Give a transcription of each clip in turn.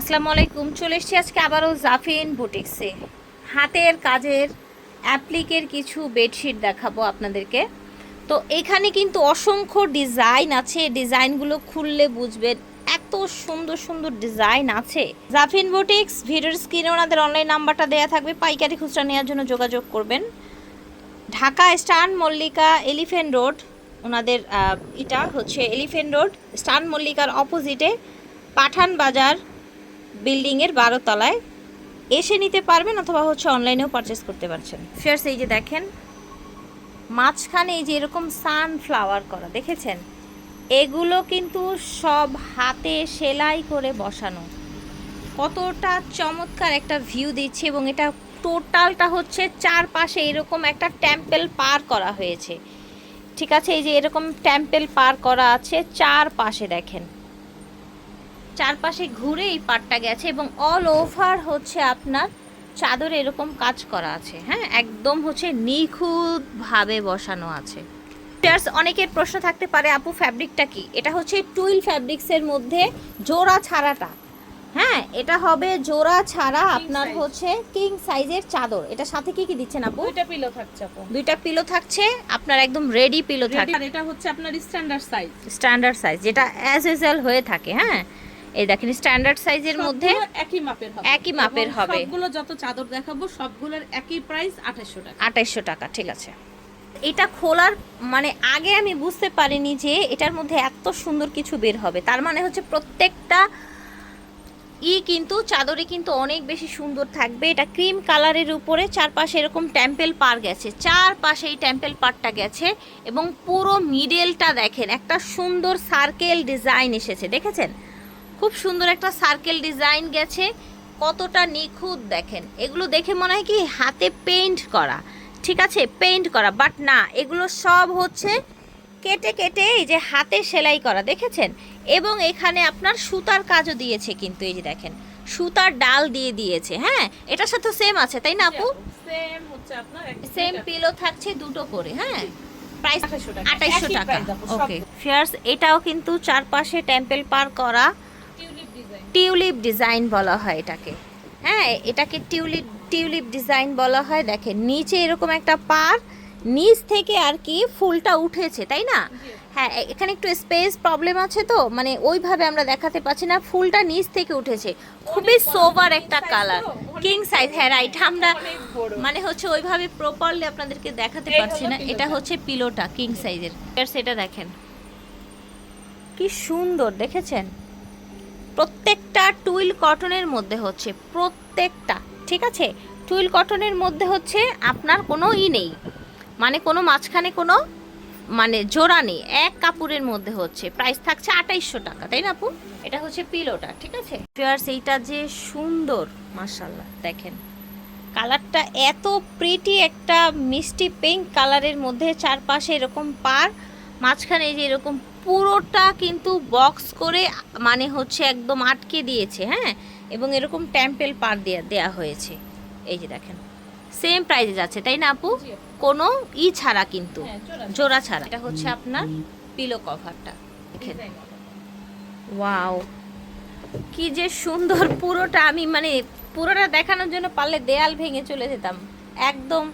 আসসালামু আলাইকুম, চলে এসেছি আজকে আবারও জাফিন বুটিক্সে। হাতের কাজের অ্যাপ্লিকের কিছু বেডশিট দেখাবো আপনাদেরকে। তো এখানে কিন্তু অসংখ্য ডিজাইন আছে। ডিজাইনগুলো খুললে বুঝবেন এত সুন্দর সুন্দর ডিজাইন আছে। জাফিন বুটিক্স, ভিডিওর স্ক্রিনে ওনাদের অনলাইন নাম্বারটা দেওয়া থাকবে। পাইকারি খুচরা নেওয়ার জন্য যোগাযোগ করবেন। ঢাকা স্টান মল্লিকা এলিফেন্ট রোড, ওনাদের এটা হচ্ছে এলিফেন্ট রোড, স্টান মল্লিকার অপোজিটে পাঠান বাজার বিল্ডিংয়ের বারো তলায় এসে নিতে পারবেন অথবা হচ্ছে অনলাইনেও পারচেস করতে পারছেন। ফিয়ার্স এই যে দেখেন, মাঝখানে এই যে এরকম সানফ্লাওয়ার করা, দেখেছেন? এগুলো কিন্তু সব হাতে সেলাই করে বসানো। কতটা চমৎকার একটা ভিউ দিচ্ছে এবং এটা টোটালটা হচ্ছে চারপাশে এরকম একটা টেম্পেল পার করা হয়েছে। ঠিক আছে, এই যে এরকম টেম্পেল পার করা আছে চারপাশে দেখেন। চারপাশে ঘুরে এই পাটটা গেছে এবং অল ওভার হচ্ছে আপনার চাদর এরকম কাজ করা আছে। হ্যাঁ একদম হচ্ছে নিখুঁতভাবে বসানো আছে। অনেকের প্রশ্ন থাকতে পারে আপু ফ্যাব্রিকটা কি? এটা হচ্ছে টুইল ফ্যাব্রিক্সের মধ্যে জোড়া ছাড়াটা। হ্যাঁ এটা হবে জোড়া ছাড়া আপনার হচ্ছে কিং সাইজের চাদর। এটা সাথে কি কি দিচ্ছেন আপু? দুইটা পিলো থাকছে আপু। দুইটা পিলো থাকছে আপনার একদম রেডি পিলো থাকছে। এটা হচ্ছে আপনার স্ট্যান্ডার্ড সাইজ স্ট্যান্ডার্ড সাইজ যেটা অ্যাজ ইউজুয়াল হয়ে থাকে হ্যাঁ? এই দেখেন স্ট্যান্ডার্ড সাইজের মধ্যে একই মাপের হবে। একই মাপের হবে। সবগুলো যত চাদর দেখাবো সবগুলোর একই প্রাইস 2800 টাকা। আঠাইশশো টাকা ঠিক আছে। এটা খোলার মানে আগে আমি বুঝতে পারিনি যে এটার মধ্যে এত সুন্দর কিছু বের হবে। তার মানে হচ্ছে প্রত্যেকটা ই কিন্তু চাদরে কিন্তু অনেক বেশি সুন্দর থাকবে। এটা ক্রিম কালারের উপরে চারপাশে এরকম টেম্পেল পার গেছে। চারপাশে এই টেম্পেল পারটা গেছে এবং পুরো মিডেলটা দেখেন একটা সুন্দর সার্কেল ডিজাইন এসেছে দেখেছেন? খুব সুন্দর একটা সার্কেল ডিজাইন গেছে। কতটা নিখুঁত দেখেন। এগুলো দেখে মনে হয় কি হাতে পেইন্ট করা। ঠিক আছে পেইন্ট করা। বাট না এগুলো সব হচ্ছে কেটে কেটে এই যে হাতে সেলাই করা দেখেছেন? এবং এখানে আপনার সুতার কাজও দিয়েছে কিন্তু এই যে দেখেন। সুতার ডাল দিয়ে দিয়েছে হ্যাঁ? এটার সাথে সেম আছে তাই না আপু? সেম হচ্ছে আপনার সেম পিলো থাকছে দুটো করে হ্যাঁ? প্রাইস 2800 টাকা। আঠাইশশো টাকা। ওকে ফিয়ার্স এটাও কিন্তু চারপাশে টেম্পল পার করা। টিউলিপ ডিজাইন বলা হয় এটাকে। হ্যাঁ এটাকে টিউলিপ টিউলিপ ডিজাইন বলা হয়। দেখেন নিচে এরকম একটা পার নিচ থেকে আর কি ফুলটা উঠেছে তাই না? হ্যাঁ এখানে একটু স্পেস প্রবলেম আছে তো? মানে ওইভাবে আমরা দেখাতে পাচ্ছি না ফুলটা নিচ থেকে উঠেছে। খুবই সোবার একটা কালার কিং সাইজ হ্যাঁ রাইট আমরা মানে হচ্ছে ওইভাবে প্রপারলি আপনাদেরকে দেখাতে পারছি না এটা হচ্ছে পিলোটা কিং সাইজের সেটা দেখেন। কি সুন্দর দেখেছেন? প্রত্যেকটা টুইল কটনের মধ্যে হচ্ছে, প্রত্যেকটা, ঠিক আছে? টুইল কটনের মধ্যে হচ্ছে আপনার কোনো ই নেই। মানে কোনো মাঝখানে কোনো মানে জোড়া নেই। এক কাপড়ের মধ্যে হচ্ছে প্রাইস থাকছে আঠাইশশো টাকা, তাই না আপু? এটা হচ্ছে পিলোটা ঠিক আছে? ফিয়ার্স এইটা যে সুন্দর মাশাল্লাহ দেখেন। কালারটা এত প্রিটি একটা মিষ্টি পিঙ্ক কালারের মধ্যে চারপাশে এরকম পার মাঝখানে যে এরকম পুরোটা কিন্তু বক্স করে মানে হচ্ছে একদম আটকে দিয়েছে হ্যাঁ? এবং এরকম টেম্পেল পার দেওয়া দেওয়া হয়েছে। এই যে দেখেন সেম প্রাইজে যাচ্ছে তাই না আপু? কোনো ই ছাড়া কিন্তু হ্যাঁ, জোড়া। জোড়া ছাড়া। এটা হচ্ছে আপনার পিলো কভারটা দেখেন। ওয়াও কি যে সুন্দর পুরোটা আমি মানে পুরোটা দেখানোর জন্য পারলে দেয়াল ভেঙে চলে যেতাম। একদম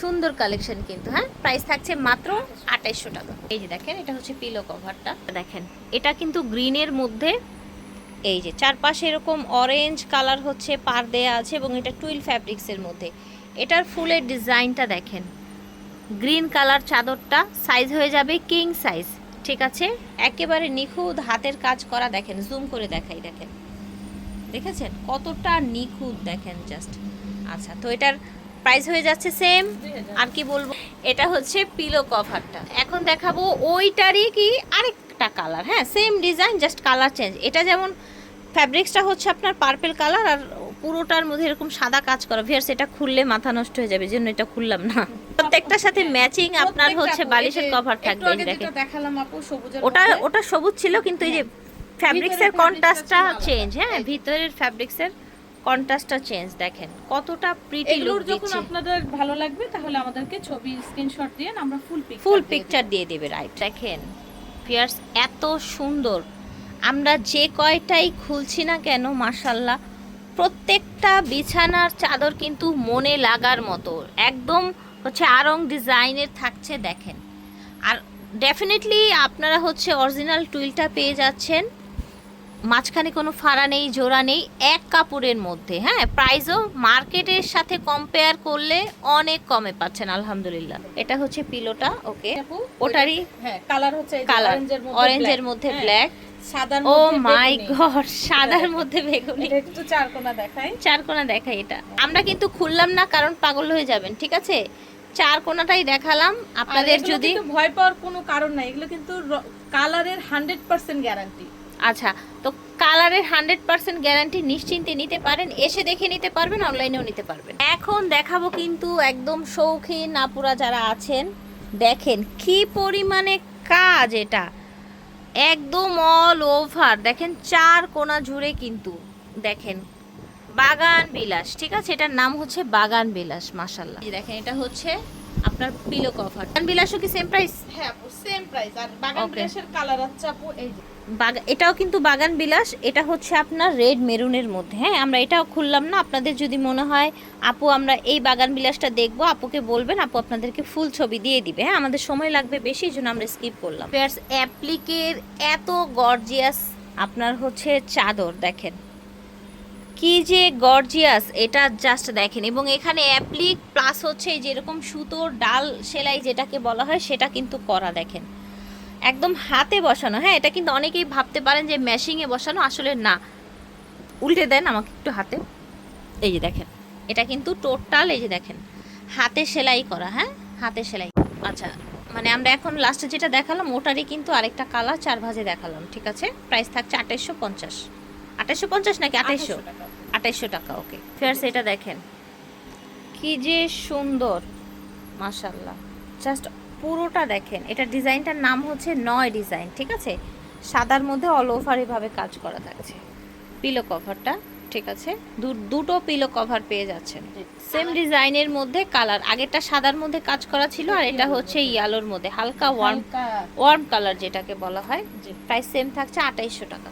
সুন্দর কালেকশন কিন্তু হ্যাঁ? প্রাইস থাকছে মাত্র আঠাইশশো টাকা। এই যে দেখেন, এটা হচ্ছে পিলো কভারটা দেখেন, এটা কিন্তু গ্রিনের মধ্যে, এই যে চারপাশে এরকম অরেঞ্জ কালার হচ্ছে, পার দেয়া আছে, এবং এটা টুইল ফ্যাব্রিক্সের মধ্যে। এটার ফুলের ডিজাইনটা দেখেন। গ্রিন কালার চাদরটা সাইজ হয়ে যাবে কিং সাইজ ঠিক আছে? একেবারে নিখুঁত হাতের কাজ করা, দেখেন জুম করে দেখাই, দেখেন। দেখেছেন? কতটা নিখুঁত, দেখেন জাস্ট আচ্ছা তো এটার প্রাইস হয়ে যাচ্ছে সেম আর কি বলব? এটা হচ্ছে পিলো কভারটা এখন দেখাবো ওইটারই কি আরেকটা কালার হ্যাঁ same design just colour change এটা যেমন ফ্যাব্রিক্সটা হচ্ছে আপনার পার্পেল কালার আর পুরোটার মধ্যে এরকম সাদা কাজ করা। ভিয়ার্স এটা খুললে মাথা নষ্ট হয়ে যাবে জন্য এটা খুললাম না। প্রত্যেকটার সাথে ম্যাচিং আপনার হচ্ছে বালিশের কভার থাকবে দেখালাম আপু ওটা ওটা সবুজ ছিল কিন্তু এই যে ফ্যাব্রিক্সের কন্ট্রাস্টটা চেঞ্জ হ্যাঁ ভিতরের ফ্যাব্রিক্সের কন্ট্রাস্টটা চেঞ্জ দেখেন কতটা প্রিটি লুক এগুলোর যখন আপনাদের ভালো লাগবে তাহলে আমাদেরকে ছবি স্ক্রিনশট দিয়ে আমরা ফুল পিক ফুল পিকচার দিয়ে দেবে রাইট দেখেন ফিয়ার্স এত সুন্দর। আমরা যে কয়টাই খুলছি না কেন মাসাল্লাহ প্রত্যেকটা বিছানার চাদর কিন্তু মনে লাগার মতো। একদম হচ্ছে আরং ডিজাইনের থাকছে দেখেন। আর ডেফিনেটলি আপনারা হচ্ছে অরিজিনাল টুইলটা পেয়ে যাচ্ছেন। মাঝখানে কোনো ফাড়া নেই জোড়া নেই এক কাপড়ের মধ্যে হ্যাঁ? প্রাইসও মার্কেটের সাথে কম্পেয়ার করলে অনেক কমে পাচ্ছেন আলহামদুলিল্লাহ। এটা হচ্ছে পিলোটা ওকে ওটারই হ্যাঁ কালার হচ্ছে কালার অরেঞ্জের মধ্যে হ্যাঁ, ব্ল্যাক সাদার ও মাই। গড সাদার মধ্যে বেগুনি। একটু চার কোনা দেখাই। চার কোনা দেখাই এটা। আমরা কিন্তু খুললাম না কারণ পাগল হয়ে যাবেন ঠিক আছে? চার কোনাটাই দেখালাম আপনাদের যদি ভয় পাওয়ার কোনো কারণ নাই এগুলো কিন্তু কালারের হান্ড্রেড পার্সেন্ট গ্যারান্টি আচ্ছা তো কালারের হান্ড্রেড পার্সেন্ট গ্যারান্টি নিশ্চিন্তে নিতে পারেন এসে দেখে নিতে পারবেন অনলাইনেও নিতে পারবেন। এখন দেখাবো কিন্তু একদম শৌখিন নাপুরা যারা আছেন দেখেন কি পরিমাণে কাজ এটা। একদম অল ওভার দেখেন চার কোনা জুড়ে কিন্তু দেখেন বাগান বিলাস ঠিক আছে? এটার নাম হচ্ছে বাগান বিলাস মাসাল্লাহ দেখেন এটা হচ্ছে আপনার পিলো কভার বাগান বিলাসও কি সেম প্রাইস হ্যাঁ আপু সেম প্রাইস আর বাগান. ড্রেসের কালার হচ্ছে আপু এই যে। এটাও কিন্তু বাগান বিলাস এটা হচ্ছে আপনার রেড মেরুনের মধ্যে। হ্যাঁ আমরা এটাও খুললাম না আপনাদের যদি মনে হয় আপু আমরা এই বাগান বিলাসটা দেখব আপুকে বলবেন আপু আপনাদেরকে ফুল ছবি দিয়ে দিবে। হ্যাঁ আমাদের সময় লাগবে বেশি এই জন্য আমরা স্কিপ করলাম। অ্যাপ্লিকের এত গর্জিয়াস আপনার হচ্ছে চাদর দেখেন। কি যে গর্জিয়াস এটা জাস্ট দেখেন। এবং এখানে অ্যাপ্লিক প্লাস হচ্ছে যেরকম সুতোর ডাল সেলাই যেটাকে বলা হয়, সেটা কিন্তু করা দেখেন। একদম হাতে বসানো হ্যাঁ এটা কিন্তু অনেকেই ভাবতে পারেন যে মেশিংয়ে বসানো, আসলে না। উল্টে দেন আমাকে একটু হাতে। এই যে দেখেন, এটা কিন্তু টোটাল এই যে দেখেন, হাতে সেলাই করা হ্যাঁ হাতে সেলাই। আচ্ছা মানে আমরা এখন লাস্টে যেটা দেখালাম, ওটারই কিন্তু আরেকটা কালার চার ভাজে দেখালাম, ঠিক আছে? প্রাইস থাকছে আঠাইশশো পঞ্চাশ। আঠাইশশো পঞ্চাশ নাকি আঠাইশশো? 2800 টাকা। আঠাইশশো টাকা ওকে ফেয়ার্স এটা দেখেন। কি যে সুন্দর মাশাল্লাহ জাস্ট পুরোটা দেখেন। এটা ডিজাইনটার নাম হচ্ছে নয় ডিজাইন ঠিক আছে? সাদার মধ্যে অল ওভার এভাবে কাজ করা থাকছে। পিলো কভারটা ঠিক আছে? দুটো পিলো কভার পেয়ে যাচ্ছেন। সেম ডিজাইনের মধ্যে কালার আগেরটা সাদার মধ্যে কাজ করা ছিল আর এটা হচ্ছে ইয়ালোর মধ্যে হালকা ওয়ার্ম ওয়ার্ম কালার যেটাকে বলা হয়। প্রাইস সেম থাকছে আঠাইশশো টাকা।